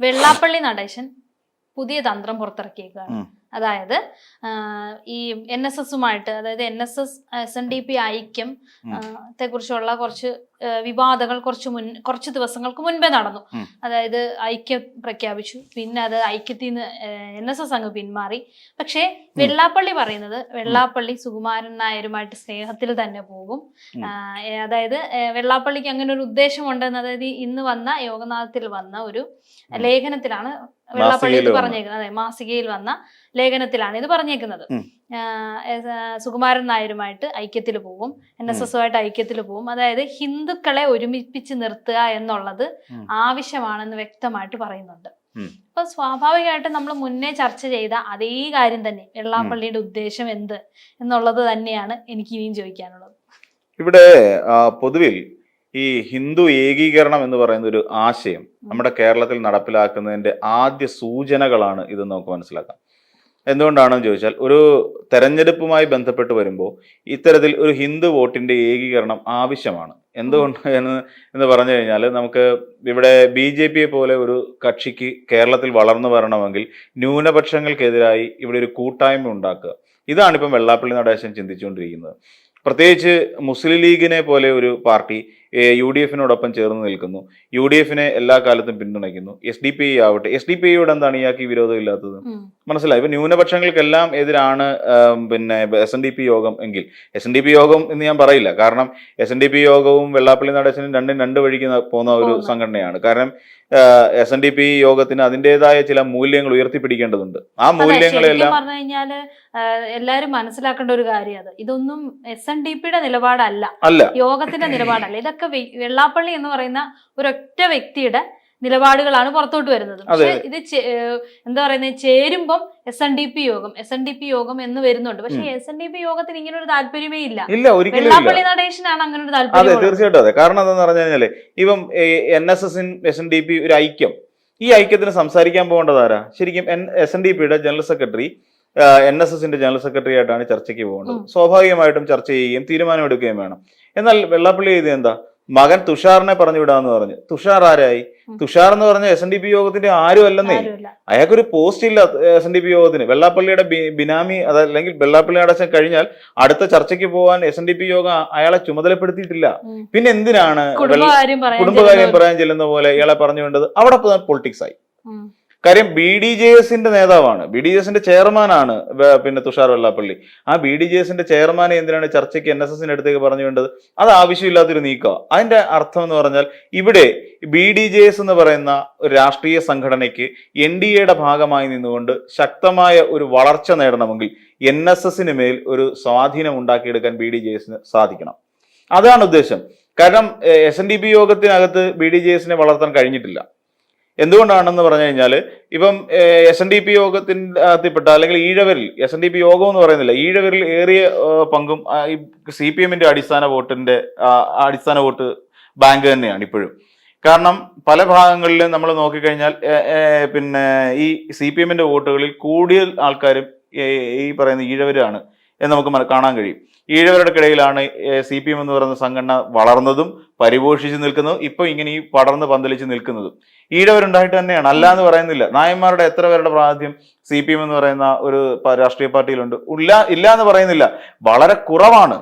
വെള്ളാപ്പള്ളി നടേശൻ പുതിയ തന്ത്രം പുറത്തിറക്കിയേക്കുകയാണ് അതായത് ഈ എൻ എസ് എസുമായിട്ട് അതായത് N S S S N D P ഐക്യം. കുറിച്ചുള്ള കുറച്ച് വിവാദങ്ങൾ കുറച്ച് മുൻ കുറച്ച് ദിവസങ്ങൾക്ക് മുൻപേ നടന്നു. അതായത് ഐക്യം പ്രഖ്യാപിച്ചു. പിന്നെ അത് ഐക്യത്തിൽ നിന്ന് എൻ എസ് എസ് അങ്ങ് പിന്മാറി. പക്ഷേ വെള്ളാപ്പള്ളി പറയുന്നത് വെള്ളാപ്പള്ളി സുകുമാരൻ നായരുമായിട്ട് സ്നേഹത്തിൽ തന്നെ പോകും. അതായത് വെള്ളാപ്പള്ളിക്ക് അങ്ങനെ ഒരു ഉദ്ദേശമുണ്ടെന്ന് അതായത് ഇന്ന് വന്ന യോഗനാഥത്തിൽ വന്ന ഒരു ലേഖനത്തിലാണ് വെള്ളാപ്പള്ളി ഇത് പറഞ്ഞേക്കുന്നത്. അതെ മാസികയിൽ വന്ന ലേഖനത്തിലാണ് ഇത് പറഞ്ഞേക്കുന്നത്. സുകുമാരൻ നായരുമായിട്ട് ഐക്യത്തിൽ പോകും. എൻ എസ് എസുമായിട്ട് ഐക്യത്തിൽ പോകും. അതായത് ഹിന്ദുക്കളെ ഒരുമിപ്പിച്ച് നിർത്തുക എന്നുള്ളത്. ആവശ്യമാണെന്ന് വ്യക്തമായിട്ട് പറയുന്നുണ്ട്. അപ്പൊ സ്വാഭാവികമായിട്ടും നമ്മൾ മുന്നേ ചർച്ച ചെയ്ത അതേ കാര്യം തന്നെ വെള്ളാപ്പള്ളിയുടെ ഉദ്ദേശം എന്ത് എന്നുള്ളത് തന്നെയാണ് എനിക്ക് ഇനിയും ചോദിക്കാനുള്ളത്. ഇവിടെ പൊതുവിൽ ഈ ഹിന്ദു ഏകീകരണം എന്ന് പറയുന്ന ഒരു ആശയം നമ്മുടെ കേരളത്തിൽ നടപ്പിലാക്കുന്നതിന്റെ ആദ്യ സൂചനകളാണ് ഇത് നമുക്ക് മനസ്സിലാക്കാം. എന്തുകൊണ്ടാണെന്ന് ചോദിച്ചാൽ ഒരു തെരഞ്ഞെടുപ്പുമായി ബന്ധപ്പെട്ട് വരുമ്പോൾ ഇത്തരത്തിൽ ഒരു ഹിന്ദു വോട്ടിന്റെ ഏകീകരണം ആവശ്യമാണ്. എന്തുകൊണ്ട് എന്ന് എന്ന് പറഞ്ഞു കഴിഞ്ഞാൽ നമുക്ക് ഇവിടെ ബി ജെ പിയെ പോലെ ഒരു കക്ഷിക്ക് കേരളത്തിൽ വളർന്നു വരണമെങ്കിൽ ന്യൂനപക്ഷങ്ങൾക്കെതിരായി ഇവിടെ ഒരു കൂട്ടായ്മ ഉണ്ടാക്കുക. ഇതാണ് ഇപ്പം വെള്ളാപ്പള്ളി നടേശൻ ചിന്തിച്ചുകൊണ്ടിരിക്കുന്നത്. പ്രത്യേകിച്ച് മുസ്ലിം ലീഗിനെ പോലെ ഒരു പാർട്ടി യു ഡി എഫിനോടൊപ്പം ചേർന്ന് നിൽക്കുന്നു. യു ഡി എഫിനെ എല്ലാ കാലത്തും പിന്തുണയ്ക്കുന്നു. എസ് ഡി പി ഐ ആവട്ടെ. എസ് ഡി പി ഐയോട് എന്താണ് ഇയാൾക്ക് ഈ വിരോധം ഇല്ലാത്തത്? മനസ്സിലായി. ഇപ്പൊ ന്യൂനപക്ഷങ്ങൾക്കെല്ലാം എതിരാണ് പിന്നെ എസ് എൻ ഡി പി യോഗം എങ്കിൽ. S N D P Yogam എന്ന് ഞാൻ പറയില്ല. കാരണം എസ് എൻ ഡി പി യോഗവും വെള്ളാപ്പള്ളി നടേശനും രണ്ടും രണ്ട് വഴിക്ക് പോകുന്ന ഒരു സംഘടനയാണ്. കാരണം എസ് എൻ ഡി പി യോഗത്തിന് അതിന്റെതായ ചില മൂല്യങ്ങൾ ഉയർത്തിപ്പിടിക്കേണ്ടതുണ്ട്. ആ മൂല്യങ്ങളെല്ലാം പറഞ്ഞു കഴിഞ്ഞാൽ ആ, എല്ലാരും മനസ്സിലാക്കേണ്ട ഒരു കാര്യം ഇതൊന്നും എസ് എൻ ഡി പിയുടെ നിലപാടല്ല. അല്ല. യോഗത്തിന്റെ നിലപാടല്ല. ഇതൊക്കെ വെള്ളാപ്പള്ളി എന്ന് പറയുന്ന ഒരൊറ്റ വ്യക്തിയുടെ നിലപാടുകളാണ് പുറത്തോട്ട് വരുന്നത്. പക്ഷെ ഇത് എന്താ പറയുന്നത് ചേരുമ്പം S N D P Yogam S N D P Yogam എന്ന് വരുന്നുണ്ട്. പക്ഷെ എസ് എൻ ഡി പി യോഗത്തിന് ഇങ്ങനെ ഒരു താല്പര്യമേ ഇല്ല. ഇല്ല വെള്ളാപ്പള്ളി നടേശനാണ് അങ്ങനെ ഒരു അതെ താല്പര്യം തീർച്ചയായിട്ടും അതെ. കാരണം എന്താന്ന് പറഞ്ഞു കഴിഞ്ഞാൽ ഇപ്പം N S S S N D P ഒരു ഐക്യം. ഈ ഐക്യത്തിന് സംസാരിക്കാൻ പോകേണ്ടത് ആരാ? ശരിക്കും എസ് എൻ ഡി പിയുടെ ജനറൽ സെക്രട്ടറി എൻ എസ് എസിന്റെ ജനറൽ സെക്രട്ടറി ആയിട്ടാണ് ചർച്ചയ്ക്ക് പോകേണ്ടത്. സ്വാഭാവികമായിട്ടും ചർച്ച ചെയ്യുകയും തീരുമാനമെടുക്കുകയും വേണം. എന്നാൽ വെള്ളാപ്പള്ളി ചെയ്ത് എന്താ? മകൻ തുഷാറിനെ പറഞ്ഞു വിടാന്ന് പറഞ്ഞു. തുഷാർ ആരായി? തുഷാർ എന്ന് പറഞ്ഞ എസ് എൻ ഡി പി യോഗത്തിന്റെ ആരും അല്ലെന്നേ. അയാൾക്കൊരു പോസ്റ്റ് ഇല്ല എസ് എൻ ഡി പി യോഗത്തിന്. വെള്ളാപ്പള്ളിയുടെ ബിനാമി അതല്ലെങ്കിൽ വെള്ളാപ്പള്ളി അടച്ചം കഴിഞ്ഞാൽ അടുത്ത ചർച്ചയ്ക്ക് പോകാൻ എസ് എൻ ഡി പി യോഗം അയാളെ ചുമതലപ്പെടുത്തിയിട്ടില്ല. പിന്നെ എന്തിനാണ് കുടുംബകാര്യം പറയാൻ ചെല്ലുന്ന പോലെ ഇയാളെ പറഞ്ഞു വേണ്ടത് അവിടെ പൊളിറ്റിക്സ് ആയി. കാര്യം ബി ഡി ജെ എസിന്റെ നേതാവാണ്. ബി ഡി ജെ എസിന്റെ ചെയർമാനാണ് പിന്നെ തുഷാർ വെള്ളാപ്പള്ളി. ആ ബി ഡി ജെ എസിന്റെ ചെയർമാനെ എന്തിനാണ് ചർച്ചയ്ക്ക് എൻ എസ് എസിന്റെ അടുത്തേക്ക് പറഞ്ഞു വേണ്ടത്? അത് ആവശ്യമില്ലാത്തൊരു നീക്കമാണ് അതിന്റെ അർത്ഥം എന്ന് പറഞ്ഞാൽ ഇവിടെ ബി ഡി ജെ എസ് എന്ന് പറയുന്ന ഒരു രാഷ്ട്രീയ സംഘടനയ്ക്ക് എൻ ഡി എയുടെ ഭാഗമായി നിന്നുകൊണ്ട് ശക്തമായ ഒരു വളർച്ച നേടണമെങ്കിൽ എൻ എസ് എസിന് മേൽ ഒരു സ്വാധീനം ഉണ്ടാക്കിയെടുക്കാൻ ബി ഡി ജെ എസിന് സാധിക്കണം. അതാണ് ഉദ്ദേശം. കാരണം എസ് എൻ ഡി പി യോഗത്തിനകത്ത് ബി ഡി ജെ എസിനെ വളർത്താൻ കഴിഞ്ഞിട്ടില്ല. എന്തുകൊണ്ടാണെന്ന് പറഞ്ഞു കഴിഞ്ഞാൽ ഇപ്പം എസ് എൻ ഡി പി യോഗത്തിന്റെ അകത്തിൽപ്പെട്ട അല്ലെങ്കിൽ ഈഴവരിൽ S N D P Yogam എന്ന് പറയുന്നില്ല ഈഴവരിൽ ഏറിയ പങ്കും സി പി എമ്മിന്റെ അടിസ്ഥാന വോട്ടിന്റെ അടിസ്ഥാന വോട്ട് ബാങ്ക് തന്നെയാണ് ഇപ്പോഴും. കാരണം പല ഭാഗങ്ങളിലും നമ്മൾ നോക്കിക്കഴിഞ്ഞാൽ പിന്നെ ഈ സി പി എമ്മിന്റെ വോട്ടുകളിൽ കൂടുതൽ ആൾക്കാരും ഈ പറയുന്ന ഈഴവരാണ് എന്ന് നമുക്ക് കാണാൻ കഴിയും. ഈഴവരുടെ ഇടയിലാണ് സി പി എം എന്ന് പറയുന്ന സംഘടന വളർന്നതും പരിപോഷിച്ച് നിൽക്കുന്നതും ഇപ്പൊ ഇങ്ങനെ ഈ പടർന്ന് പന്തലിച്ച് നിൽക്കുന്നതും. ഈഴവരുണ്ടായിട്ട് തന്നെയാണ് അല്ല എന്ന് പറയുന്നില്ല. നായന്മാരുടെ എത്ര പേരുടെ പ്രാതിനിധ്യം സി പി എം എന്ന് പറയുന്ന ഒരു രാഷ്ട്രീയ പാർട്ടിയിലുണ്ട്? ഇല്ല ഇല്ല എന്ന് പറയുന്നില്ല. വളരെ കുറവാണ്.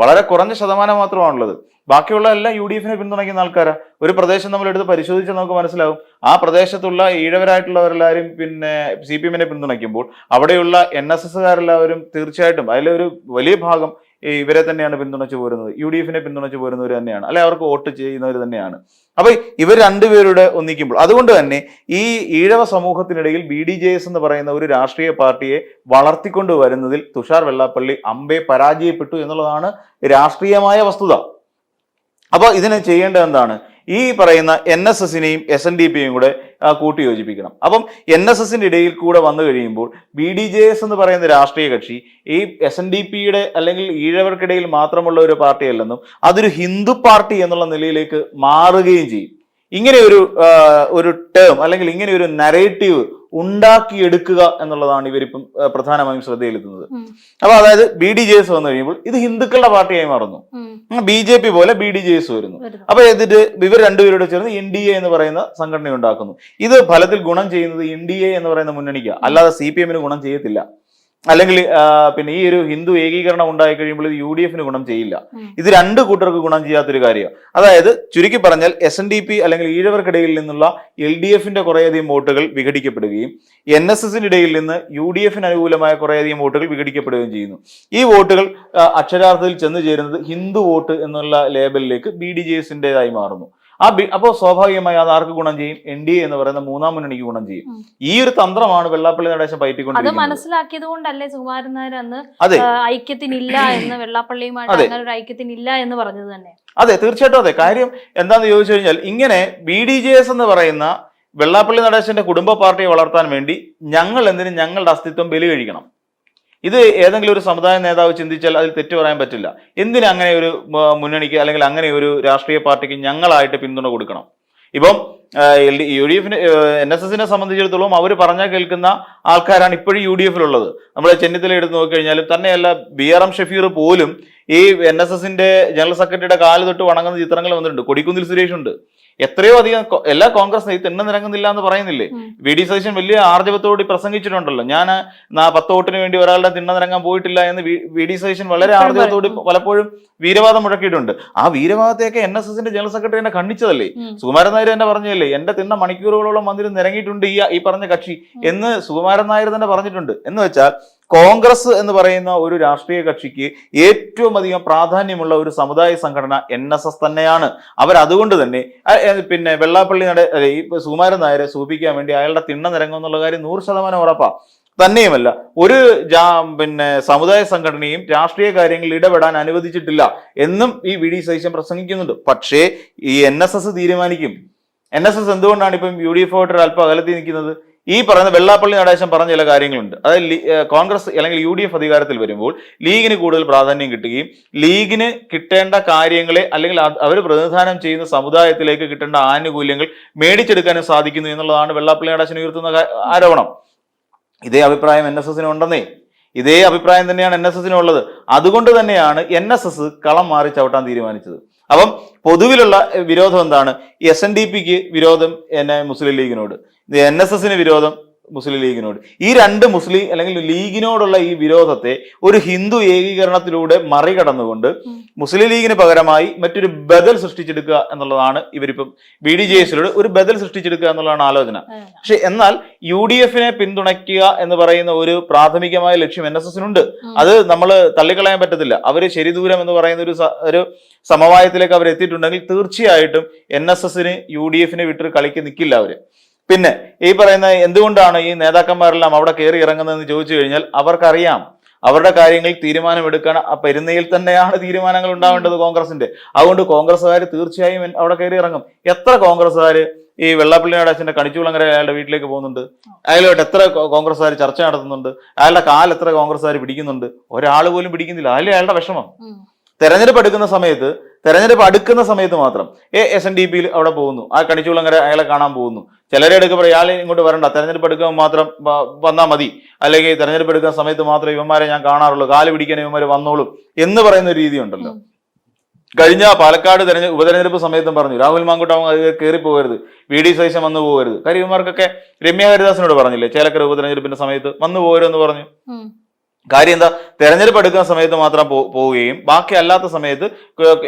വളരെ കുറഞ്ഞ ശതമാനം മാത്രമാണുള്ളത്. ബാക്കിയുള്ള എല്ലാം യു ഡി എഫിനെ പിന്തുണയ്ക്കുന്ന ആൾക്കാരാ. ഒരു പ്രദേശം നമ്മൾ എടുത്ത് പരിശോധിച്ചാൽ നമുക്ക് മനസ്സിലാവും. ആ പ്രദേശത്തുള്ള ഈഴവരായിട്ടുള്ളവരെല്ലാവരും പിന്നെ സി പി എമ്മിനെ പിന്തുണയ്ക്കുമ്പോൾ അവിടെയുള്ള എൻ എസ് എസ്സുകാരെല്ലാവരും തീർച്ചയായിട്ടും അതിലൊരു വലിയ ഭാഗം ഇവരെ തന്നെയാണ് പിന്തുണച്ചു പോരുന്നത്. യു ഡി എഫിനെ പിന്തുണച്ചു പോരുന്നവർ തന്നെയാണ്. അല്ലെ അവർക്ക് വോട്ട് ചെയ്യുന്നവർ തന്നെയാണ്. അപ്പൊ ഇവർ രണ്ടുപേരുടെ ഒന്നിക്കുമ്പോൾ അതുകൊണ്ട് തന്നെ ഈ ഈഴവ സമൂഹത്തിനിടയിൽ ബി ഡി ജെ എസ് എന്ന് പറയുന്ന ഒരു രാഷ്ട്രീയ പാർട്ടിയെ വളർത്തിക്കൊണ്ട് വരുന്നതിൽ തുഷാർ വെള്ളാപ്പള്ളി അമ്പെ പരാജയപ്പെട്ടു എന്നുള്ളതാണ് രാഷ്ട്രീയമായ വസ്തുത. അപ്പോൾ ഇതിനെ ചെയ്യേണ്ടത് എന്താണ്? ഈ പറയുന്ന എൻ എസ് എസിനെയും എസ് എൻ ഡി പിയും കൂടെ കൂട്ടിയോജിപ്പിക്കണം. അപ്പം എൻ എസ് എസിന്റെ ഇടയിൽ കൂടെ വന്നു കഴിയുമ്പോൾ ബി ഡി ജെ എസ് എന്ന് പറയുന്ന രാഷ്ട്രീയ കക്ഷി ഈ എസ് എൻ ഡി പിയുടെ അല്ലെങ്കിൽ ഈഴവർക്കിടയിൽ മാത്രമുള്ള ഒരു പാർട്ടിയല്ലെന്നും അതൊരു ഹിന്ദു പാർട്ടി എന്നുള്ള നിലയിലേക്ക് മാറുകയും ചെയ്യും. ഇങ്ങനെ ഒരു ഒരു ടേം അല്ലെങ്കിൽ ഇങ്ങനെ ഒരു നരേറ്റീവ് ഉണ്ടാക്കിയെടുക്കുക എന്നുള്ളതാണ് ഇവരിപ്പം പ്രധാനമായും ശ്രദ്ധയിലെത്തുന്നത്. അപ്പൊ അതായത് ബി ഡി ജെ എസ് വന്നു കഴിയുമ്പോൾ ഇത് ഹിന്ദുക്കളുടെ പാർട്ടിയായി മാറുന്നു. ബി ജെ പി പോലെ ബി ഡി ജെ എസ് വരുന്നു വരുന്നു. അപ്പൊ ഇതിന്റെ ഇവർ രണ്ടുപേരോട് ചേർന്ന് എൻ ഡി എ എന്ന് പറയുന്ന സംഘടന ഉണ്ടാക്കുന്നു ഇത് ഫലത്തിൽ ഗുണം ചെയ്യുന്നത് എൻ ഡി എ എന്ന് പറയുന്ന മുന്നണിക്ക് അല്ലാതെ സി പി എമ്മിന് ഗുണം ചെയ്യത്തില്ല അല്ലെങ്കിൽ പിന്നെ ഈ ഒരു ഹിന്ദു ഏകീകരണം ഉണ്ടായി കഴിയുമ്പോൾ ഇത് യു ഡി എഫിന് ഗുണം ചെയ്യില്ല. ഇത് രണ്ട് കൂട്ടർക്ക് ഗുണം ചെയ്യാത്തൊരു കാര്യമാണ് അതായത് ചുരുക്കി പറഞ്ഞാൽ എസ് എൻ ഡി പി അല്ലെങ്കിൽ ഈഴവർക്കിടയിൽ നിന്നുള്ള എൽ ഡി എഫിന്റെ കുറേയധികം വോട്ടുകൾ വിഘടിക്കപ്പെടുകയും എൻ എസ് എസിനിടയിൽ ഇടയിൽ നിന്ന് യു ഡി എഫിന് അനുകൂലമായ കുറേയധികം വോട്ടുകൾ വിഘടിക്കപ്പെടുകയും ചെയ്യുന്നു. ഈ വോട്ടുകൾ അക്ഷരാർത്ഥത്തിൽ ചെന്നു ചേരുന്നത് ഹിന്ദു വോട്ട് എന്നുള്ള ലേബലിലേക്ക് ബി ഡി ജെ എസിന്റെതായി മാറുന്നു. ആ അപ്പോൾ സ്വാഭാവികമായി അത് ആർക്ക് ഗുണം ചെയ്യും? എൻ ഡി എ എന്ന് പറയുന്ന മൂന്നാം മുന്നണിക്ക് ഗുണം ചെയ്യും. ഈ ഒരു തന്ത്രമാണ് വെള്ളാപ്പള്ളി നടേശം അത് പയറ്റിക്കൊണ്ടിരിക്കുന്നത്. മനസ്സിലാക്കിയത് കൊണ്ടല്ലേ സുകുമാരൻ നായർ അന്ന് അതെ. ഐക്യത്തിനില്ല എന്ന് വെള്ളാപ്പള്ളിയുമായിട്ട് അതെ. അങ്ങനെ ഒരു ഐക്യത്തിനില്ല എന്ന് പറഞ്ഞത് തന്നെ. അതെ തീർച്ചയായിട്ടും അതെ. കാര്യം എന്താന്ന് ചോദിച്ചു കഴിഞ്ഞാൽ ഇങ്ങനെ ബി ഡി ജെ എസ് എന്ന് പറയുന്ന വെള്ളാപ്പള്ളി നടേശന്റെ കുടുംബ പാർട്ടിയെ വളർത്താൻ വേണ്ടി ഞങ്ങൾ എന്തിനും ഞങ്ങളുടെ അസ്തിത്വം ബലി കഴിക്കണം ഇത് ഏതെങ്കിലും ഒരു സമുദായ നേതാവ് ചിന്തിച്ചാൽ അതിൽ തെറ്റു പറയാൻ പറ്റില്ല. എന്തിന് അങ്ങനെ ഒരു മുന്നണിക്ക് അല്ലെങ്കിൽ അങ്ങനെ ഒരു രാഷ്ട്രീയ പാർട്ടിക്ക് ഞങ്ങളായിട്ട് പിന്തുണ കൊടുക്കണം? ഇപ്പം എൽ ഡി യു ഡി എഫിന് എൻ എസ് എസിനെ സംബന്ധിച്ചിടത്തോളം അവർ പറഞ്ഞാൽ കേൾക്കുന്ന ആൾക്കാരാണ് ഇപ്പോഴും യു ഡി എഫിലുള്ളത് നമ്മൾ ചെന്നിത്തല എടുത്ത് നോക്കിക്കഴിഞ്ഞാലും തന്നെയല്ല ബി ആർ എം ഷഫീർ പോലും ഈ എൻ എസ് എസിന്റെ ജനറൽ സെക്രട്ടറിയുടെ കാൽ തൊട്ട് വണങ്ങുന്ന ചിത്രങ്ങൾ വന്നിട്ടുണ്ട്. കൊടിക്കുന്നിൽ സുരേഷ് ഉണ്ട് എത്രയോ അധികം എല്ലാ കോൺഗ്രസ് ഈ തിണ്ണ നിരങ്ങുന്നില്ല എന്ന് പറയുന്നില്ലേ. വി ഡി സതീശൻ വലിയ ആർജവത്തോടി പ്രസംഗിച്ചിട്ടുണ്ടല്ലോ. ഞാൻ പത്ത് വോട്ടിന് വേണ്ടി ഒരാളുടെ തിണ്ണ നിരങ്ങാൻ പോയിട്ടില്ല എന്ന് വി- ഡി സതീശൻ വളരെ ആർജവത്തോടി പലപ്പോഴും വീരവാദം മുഴക്കിയിട്ടുണ്ട്. ആ വീരവാദത്തെയൊക്കെ എൻ എസ് എസിന്റെ ജനറൽ സെക്രട്ടറി എന്നെ ഖണ്ഡിച്ചതല്ലേ? സുകുമാരൻ നായർ തന്നെ പറഞ്ഞല്ലേ എന്റെ തിണ്ണ മണിക്കൂറുകളോളം വന്നിരുന്ന് നിരങ്ങിയിട്ടുണ്ട് ഈ ഈ പറഞ്ഞ കക്ഷി എന്ന് സുകുമാരൻ നായർ തന്നെ പറഞ്ഞിട്ടുണ്ട്. എന്ന് വെച്ചാൽ കോൺഗ്രസ് എന്ന് പറയുന്ന ഒരു രാഷ്ട്രീയ കക്ഷിക്ക് ഏറ്റവും അധികം പ്രാധാന്യമുള്ള ഒരു സമുദായ സംഘടന എൻ എസ് എസ് തന്നെയാണ്. അവരതുകൊണ്ട് തന്നെ പിന്നെ വെള്ളാപ്പള്ളി നട ഈ സുകുമാരൻ നായരെ സൂപിക്കാൻ വേണ്ടി അയാളുടെ തിണ്ണ നിരങ്ങും എന്നുള്ള കാര്യം നൂറ് ശതമാനം ഉറപ്പാ. തന്നെയുമല്ല ഒരു ജാ പിന്നെ സമുദായ സംഘടനയും രാഷ്ട്രീയ കാര്യങ്ങളിൽ ഇടപെടാൻ അനുവദിച്ചിട്ടില്ല എന്നും ഈ വി ഡി സതീശൻ പ്രസംഗിക്കുന്നുണ്ട്. പക്ഷേ ഈ എൻ എസ് എസ് തീരുമാനിക്കും. എൻ എസ് എസ് എന്തുകൊണ്ടാണ് ഇപ്പം യു ഡി എഫ് ആയിട്ട് അല്പം അകലത്തിൽ നിൽക്കുന്നത്? ഈ പറയുന്ന വെള്ളാപ്പള്ളി നടേശൻ പറഞ്ഞ ചില കാര്യങ്ങളുണ്ട്. അതായത് കോൺഗ്രസ് അല്ലെങ്കിൽ യു ഡി എഫ് അധികാരത്തിൽ വരുമ്പോൾ ലീഗിന് കൂടുതൽ പ്രാധാന്യം കിട്ടുകയും ലീഗിന് കിട്ടേണ്ട കാര്യങ്ങളെ അല്ലെങ്കിൽ അവർ പ്രതിനിധാനം ചെയ്യുന്ന സമുദായത്തിലേക്ക് കിട്ടേണ്ട ആനുകൂല്യങ്ങൾ മേടിച്ചെടുക്കാനും സാധിക്കുന്നു എന്നുള്ളതാണ് വെള്ളാപ്പള്ളി നടേശൻ ഉയർത്തുന്ന ആരോപണം. ഇതേ അഭിപ്രായം എൻ എസ് ഇതേ അഭിപ്രായം തന്നെയാണ് എൻ എസ് എസിനുള്ളത്. അതുകൊണ്ട് തന്നെയാണ് എൻ എസ് എസ് കളം മാറി ചവിട്ടാൻ തീരുമാനിച്ചത്. അപ്പം പൊതുവിലുള്ള വിരോധം എന്താണ്? എസ് എൻ ഡി പിക്ക് വിരോധം എന്നെ മുസ്ലിം ലീഗിനോട്. എൻ എസ് എസിന് വിരോധം മുസ്ലിം ലീഗിനോട്. ഈ രണ്ട് മുസ്ലിം അല്ലെങ്കിൽ ലീഗിനോടുള്ള ഈ വിരോധത്തെ ഒരു ഹിന്ദു ഏകീകരണത്തിലൂടെ മറികടന്നുകൊണ്ട്. മുസ്ലിം ലീഗിന് പകരമായി മറ്റൊരു ബദൽ സൃഷ്ടിച്ചെടുക്കുക എന്നുള്ളതാണ് ഇവരിപ്പം ബി ഡി ജെ എസിലൂടെ ഒരു ബദൽ സൃഷ്ടിച്ചെടുക്കുക എന്നുള്ളതാണ് ആലോചന. പക്ഷെ എന്നാൽ യു ഡി എഫിനെ പിന്തുണയ്ക്കുക എന്ന് പറയുന്ന ഒരു പ്രാഥമികമായ ലക്ഷ്യം എൻ എസ് എസിനുണ്ട് അത് നമ്മൾ തള്ളിക്കളയാൻ പറ്റത്തില്ല. അവർ ശരിദൂരം എന്ന് പറയുന്ന ഒരു ഒരു സമവായത്തിലേക്ക് അവർ എത്തിയിട്ടുണ്ടെങ്കിൽ തീർച്ചയായിട്ടും എൻ എസ് എസിന് യു ഡി എഫിനെ വിട്ട് കളിക്ക് നിൽക്കില്ല അവർ. പിന്നെ ഈ പറയുന്ന എന്തുകൊണ്ടാണ് ഈ നേതാക്കന്മാരെല്ലാം അവിടെ കയറി ഇറങ്ങുന്നതെന്ന് ചോദിച്ചു കഴിഞ്ഞാൽ അവർക്കറിയാം. അവരുടെ കാര്യങ്ങളിൽ തീരുമാനമെടുക്കാൻ ആ പെരുന്നയിൽ തന്നെയാണ് തീരുമാനങ്ങൾ ഉണ്ടാവേണ്ടത് കോൺഗ്രസിന്റെ. അതുകൊണ്ട് കോൺഗ്രസ്സുകാർ തീർച്ചയായും അവിടെ കയറി ഇറങ്ങും. എത്ര കോൺഗ്രസ്സുകാർ ഈ വെള്ളാപ്പള്ളിയുടെ അച്ഛന്റെ കണിച്ചുകുളങ്ങര അയാളുടെ വീട്ടിലേക്ക് പോകുന്നുണ്ട്? അയാളുമായിട്ട് എത്ര കോൺഗ്രസ്സുകാർ ചർച്ച നടത്തുന്നുണ്ട്? അയാളുടെ കാൽ എത്ര കോൺഗ്രസ്സുകാർ പിടിക്കുന്നുണ്ട്? ഒരാൾ പോലും പിടിക്കുന്നില്ല. അതിലെ അയാളുടെ വിഷമം. തെരഞ്ഞെടുപ്പ് എടുക്കുന്ന സമയത്ത് തെരഞ്ഞെടുപ്പ് അടുക്കുന്ന സമയത്ത് മാത്രം. എ എസ് എൻ ഡി പിയിൽ അവിടെ പോകുന്നു. ആ കണിച്ചുകുളങ്ങര അയാളെ കാണാൻ പോകുന്നു. ചിലരെ എടുക്കുമ്പോൾ ഇയാളെ ഇങ്ങോട്ട് വരണ്ട. തെരഞ്ഞെടുപ്പ് എടുക്കാൻ മാത്രം വന്നാൽ വന്നാ മതി. അല്ലെങ്കിൽ തെരഞ്ഞെടുപ്പ് എടുക്കുന്ന സമയത്ത് മാത്രം ഇവന്മാരെ ഞാൻ കാണാറുള്ളൂ. കാൽ പിടിക്കാൻ ഇവന്മാർ വന്നോളും എന്ന് പറയുന്ന ഒരു രീതി ഉണ്ടല്ലോ കഴിഞ്ഞ പാലക്കാട് തെരഞ്ഞെ ഉപതെരഞ്ഞെടുപ്പ് സമയത്തും പറഞ്ഞു. രാഹുൽ മാങ്കുട്ടാവും അത് കയറി പോകരുത്. വി ഡി സൈസം വന്നു പോകരുത്. കാര്യം ഇവന്മാർക്കൊക്കെ രമ്യ ഹരിദാസിനോട് പറഞ്ഞില്ലേ? ചേലക്കര ഉപതെരഞ്ഞെടുപ്പിന്റെ സമയത്ത് വന്നു പോകരുതെന്ന് പറഞ്ഞു. കാര്യം എന്താ? തെരഞ്ഞെടുപ്പ് എടുക്കുന്ന സമയത്ത് മാത്രം പോ- പോവുകയും ബാക്കി അല്ലാത്ത സമയത്ത്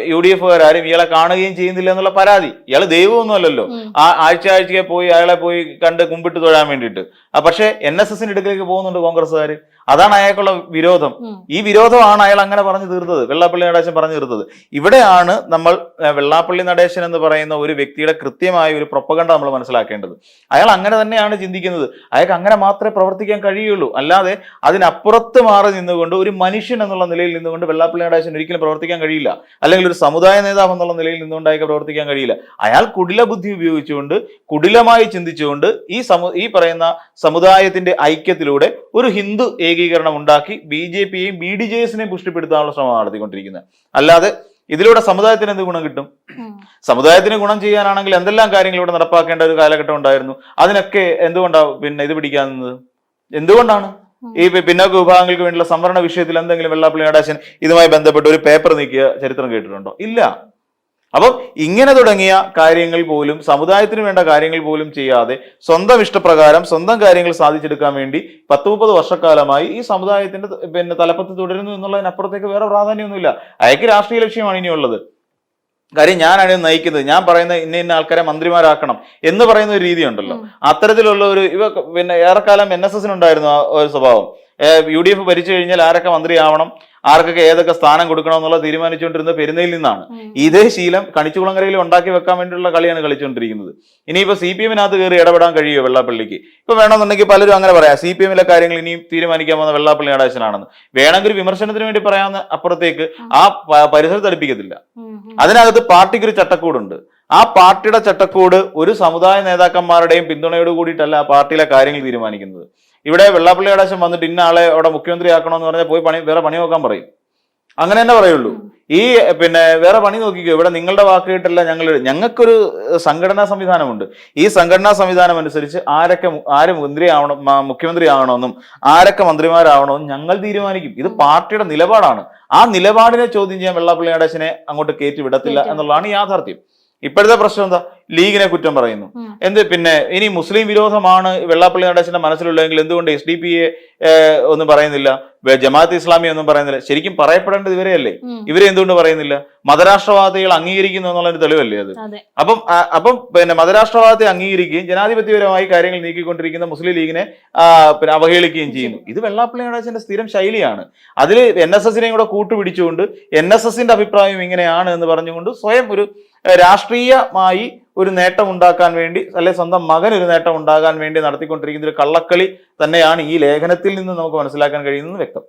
യു ഡി എഫുകാരും ഇയാളെ കാണുകയും ചെയ്യുന്നില്ല എന്നുള്ള പരാതി. ഇയാൾ ദൈവമൊന്നും അല്ലല്ലോ. ആ ആഴ്ച ആഴ്ചയെ പോയി അയാളെ പോയി കണ്ട് കുമ്പിട്ട് തൊഴാൻ വേണ്ടിയിട്ട്. ആ പക്ഷേ എൻ എസ് എസിന്റെ അടുക്കലേക്ക് പോകുന്നുണ്ട് കോൺഗ്രസ്സുകാർ അതാണ് അയാൾക്കുള്ള വിരോധം. ഈ വിരോധമാണ് അയാൾ അങ്ങനെ പറഞ്ഞു തീർത്തത്. വെള്ളാപ്പള്ളി നടേശൻ പറഞ്ഞു തീർത്തത്. ഇവിടെയാണ് നമ്മൾ വെള്ളാപ്പള്ളി നടേശൻ എന്ന് പറയുന്ന ഒരു വ്യക്തിയുടെ കൃത്യമായ ഒരു പ്രൊപ്പകണ്ട നമ്മൾ മനസ്സിലാക്കേണ്ടത്. അയാൾ അങ്ങനെ തന്നെയാണ് ചിന്തിക്കുന്നത്. അയാൾക്ക് അങ്ങനെ മാത്രമേ പ്രവർത്തിക്കാൻ കഴിയുള്ളൂ. അല്ലാതെ അതിനപ്പുറത്ത് മാറി നിന്നുകൊണ്ട് ഒരു മനുഷ്യൻ എന്നുള്ള നിലയിൽ നിന്നുകൊണ്ട് വെള്ളാപ്പള്ളി നടേശൻ ഒരിക്കലും പ്രവർത്തിക്കാൻ കഴിയില്ല. അല്ലെങ്കിൽ ഒരു സമുദായ നേതാവ് എന്നുള്ള നിലയിൽ നിന്നുകൊണ്ട് അയാൾക്ക് പ്രവർത്തിക്കാൻ കഴിയില്ല. അയാൾ കുടില ബുദ്ധി ഉപയോഗിച്ചുകൊണ്ട് കുടിലമായി ചിന്തിച്ചുകൊണ്ട് ഈ സമു ഈ പറയുന്ന സമുദായത്തിന്റെ ഐക്യത്തിലൂടെ ഒരു ഹിന്ദു ഏകീകരണം ഉണ്ടാക്കി ബി ജെ പിയെയും ബി ഡി ജെ എസിനെയും പുഷ്ടിപ്പെടുത്താനുള്ള ശ്രമം നടത്തിക്കൊണ്ടിരിക്കുന്നത്. അല്ലാതെ ഇതിലൂടെ സമുദായത്തിന് എന്ത് ഗുണം കിട്ടും? സമുദായത്തിന് ഗുണം ചെയ്യാനാണെങ്കിൽ എന്തെല്ലാം കാര്യങ്ങൾ ഇവിടെ നടപ്പാക്കേണ്ട ഒരു കാലഘട്ടം ഉണ്ടായിരുന്നു? അതിനൊക്കെ എന്തുകൊണ്ടാണ് പിന്നെ ഇത് പിടിക്കാൻ നിന്നത്? എന്തുകൊണ്ടാണ്? ഈ പിന്നോക്ക വിഭാഗങ്ങൾക്ക് വേണ്ടിയുള്ള സംവരണ വിഷയത്തിൽ എന്തെങ്കിലും വെള്ളാപ്പള്ളി നടേശൻ ഇതുമായി ബന്ധപ്പെട്ട് ഒരു പേപ്പർ നീക്കിയ ചരിത്രം കേട്ടിട്ടുണ്ടോ? ഇല്ല. അപ്പം ഇങ്ങനെ തുടങ്ങിയ കാര്യങ്ങൾ പോലും സമുദായത്തിന് വേണ്ട കാര്യങ്ങൾ പോലും ചെയ്യാതെ സ്വന്തം ഇഷ്ടപ്രകാരം സ്വന്തം കാര്യങ്ങൾ സാധിച്ചെടുക്കാൻ വേണ്ടി പത്ത് മുപ്പത് വർഷക്കാലമായി ഈ സമുദായത്തിന്റെ പിന്നെ തലപ്പത്ത് തുടരുന്നു എന്നുള്ളതിനപ്പുറത്തേക്ക് വേറെ പ്രാധാന്യമൊന്നുമില്ല. അയക്ക് രാഷ്ട്രീയ ലക്ഷ്യമാണ് ഇനിയുള്ളത്. കാര്യം ഞാനാണ് നയിക്കുന്നത്. ഞാൻ പറയുന്ന ഇന്ന ഇന്ന ആൾക്കാരെ മന്ത്രിമാരാക്കണം എന്ന് പറയുന്ന ഒരു രീതിയുണ്ടല്ലോ. അത്തരത്തിലുള്ള ഒരു ഇവ പിന്നെ ഏറെക്കാലം എൻ എസ് എസിനുണ്ടായിരുന്നു ആ ഒരു സ്വഭാവം. യു ഡി എഫ് ഭരിച്ചു കഴിഞ്ഞാൽ ആരൊക്കെ മന്ത്രിയാവണം? ആർക്കൊക്കെ ഏതൊക്കെ സ്ഥാനം കൊടുക്കണം തീരുമാനിച്ചുകൊണ്ടിരുന്നത് തീരുമാനിച്ചുകൊണ്ടിരുന്ന പെരുന്നയിൽ നിന്നാണ്. ഇതേ ശീലം കണിച്ചുകുളങ്ങരയിൽ ഉണ്ടാക്കി വെക്കാൻ വേണ്ടിയുള്ള കളിയാണ് കളിച്ചുകൊണ്ടിരിക്കുന്നത്. ഇനിയിപ്പോ സി പി എമ്മിനകത്ത് കയറി ഇടപെടാൻ കഴിയുമോ വെള്ളാപ്പള്ളിക്ക്? ഇപ്പൊ വേണമെന്നുണ്ടെങ്കിൽ പലരും അങ്ങനെ പറയാം. സി പി എമ്മിലെ കാര്യങ്ങൾ ഇനിയും തീരുമാനിക്കാൻ പോകുന്ന വെള്ളാപ്പള്ളി നടേശനാണെന്ന്. വേണമെങ്കിൽ വിമർശനത്തിന് വേണ്ടി പറയാവുന്ന അപ്പുറത്തേക്ക് ആ പരിസരത്ത് അടുപ്പിക്കത്തില്ല. അതിനകത്ത് പാർട്ടിക്ക് ഒരു ചട്ടക്കൂടുണ്ട്. ആ പാർട്ടിയുടെ ചട്ടക്കൂട് ഒരു സമുദായ നേതാക്കന്മാരുടെയും പിന്തുണയോട് കൂടിയിട്ടല്ല ആ പാർട്ടിയിലെ കാര്യങ്ങൾ തീരുമാനിക്കുന്നത്. ഇവിടെ വെള്ളാപ്പള്ളി കടാശം വന്നിട്ട് ഇന്ന ആളെ അവിടെ മുഖ്യമന്ത്രി ആക്കണമെന്ന് പറഞ്ഞാൽ പോയി പണി വേറെ പണി നോക്കാൻ പറയും. അങ്ങനെ തന്നെ പറയുള്ളൂ. ഈ പിന്നെ വേറെ പണി നോക്കിക്കോ. ഇവിടെ നിങ്ങളുടെ വാക്ക് കേട്ടല്ല ഞങ്ങൾ ഞങ്ങൾക്കൊരു സംഘടനാ സംവിധാനമുണ്ട്. ഈ സംഘടനാ സംവിധാനം അനുസരിച്ച് ആരൊക്കെ ആര് മന്ത്രി ആവണം മുഖ്യമന്ത്രി ആവണമെന്നും ആരൊക്കെ മന്ത്രിമാരാവണമെന്നും ഞങ്ങൾ തീരുമാനിക്കും. ഇത് പാർട്ടിയുടെ നിലപാടാണ്. ആ നിലപാടിനെ ചോദ്യം ചെയ്യാൻ വെള്ളാപ്പള്ളി നടേശനെ അങ്ങോട്ട് കയറ്റി വിടത്തില്ല എന്നുള്ളതാണ് യാഥാർത്ഥ്യം. ഇപ്പോഴത്തെ പ്രശ്നം എന്താ? ലീഗിനെ കുറ്റം പറയുന്നു. എന്ത് പിന്നെ? ഇനി മുസ്ലിം വിരോധമാണ് വെള്ളാപ്പള്ളി നടേശന്റെ മനസ്സിലുള്ളതെങ്കിൽ എന്തുകൊണ്ട് എസ് ഡി പി എ ഒന്നും പറയുന്നില്ല? ജമാഅത്ത് ഇസ്ലാമി ഒന്നും പറയുന്നില്ല. ശരിക്കും പറയപ്പെടേണ്ടത് ഇവരെയല്ലേ. ഇവരെ എന്തുകൊണ്ട് പറയുന്നില്ല? മതരാഷ്ട്രവാദികൾ അംഗീകരിക്കുന്നു എന്നുള്ളൊരു തെളിവല്ലേ അത്? അപ്പം അപ്പം പിന്നെ മതരാഷ്ട്രവാദത്തെ അംഗീകരിക്കുകയും ജനാധിപത്യപരമായി കാര്യങ്ങൾ നീക്കിക്കൊണ്ടിരിക്കുന്ന മുസ്ലിം ലീഗിനെ പിന്നെ അവഹേളിക്കുകയും ചെയ്യുന്നു. ഇത് വെള്ളാപ്പള്ളി നടേശന്റെ സ്ഥിരം ശൈലിയാണ്. അതിൽ എൻ എസ് എസിനെയും കൂടെ കൂട്ടുപിടിച്ചുകൊണ്ട് എൻ എസ് എസിന്റെ അഭിപ്രായം ഇങ്ങനെയാണ് എന്ന് പറഞ്ഞുകൊണ്ട് സ്വയം ഒരു രാഷ്ട്രീയമായി ഒരു നേട്ടം ഉണ്ടാക്കാൻ വേണ്ടി അല്ലെ സ്വന്തം മകൻ ഒരു നേട്ടം ഉണ്ടാകാൻ വേണ്ടി നടത്തിക്കൊണ്ടിരിക്കുന്ന ഒരു കള്ളക്കളി തന്നെയാണ് ഈ ലേഖനത്തിൽ നിന്ന് നമുക്ക് മനസ്സിലാക്കാൻ കഴിയുന്നത് വ്യക്തം.